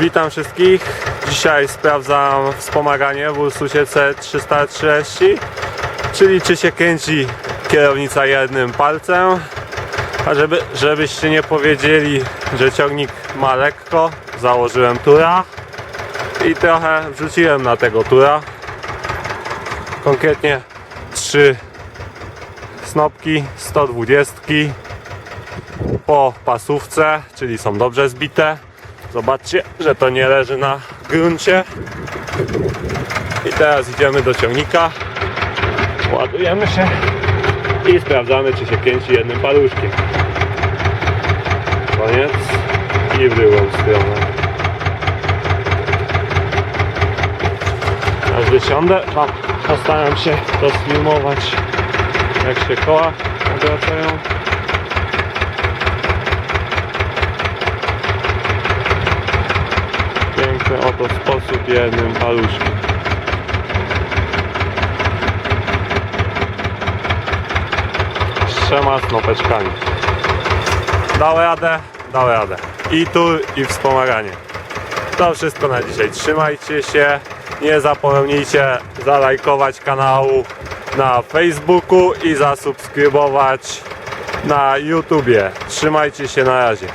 Witam wszystkich. Dzisiaj sprawdzam wspomaganie w Ursusie C330, czyli czy się kręci kierownica jednym palcem. A żeby, żebyście nie powiedzieli, że ciągnik ma lekko, założyłem tura i trochę wrzuciłem na tego tura. Konkretnie trzy snopki 120 po pasówce, czyli są dobrze zbite. Zobaczcie, że to nie leży na gruncie. I teraz idziemy do ciągnika. Ładujemy się i sprawdzamy, czy się kręci jednym paluszkiem. Koniec. I w drugą stronę. Aż wysiądę, postaram się to sfilmować, jak się koła obracają. Piękny oto sposób jednym paluszkiem. Trzema snopeczkami. Dał radę, dał radę. I tur, i wspomaganie. To wszystko na dzisiaj. Trzymajcie się. Nie zapomnijcie zalajkować kanału na Facebooku i zasubskrybować na YouTubie. Trzymajcie się na razie.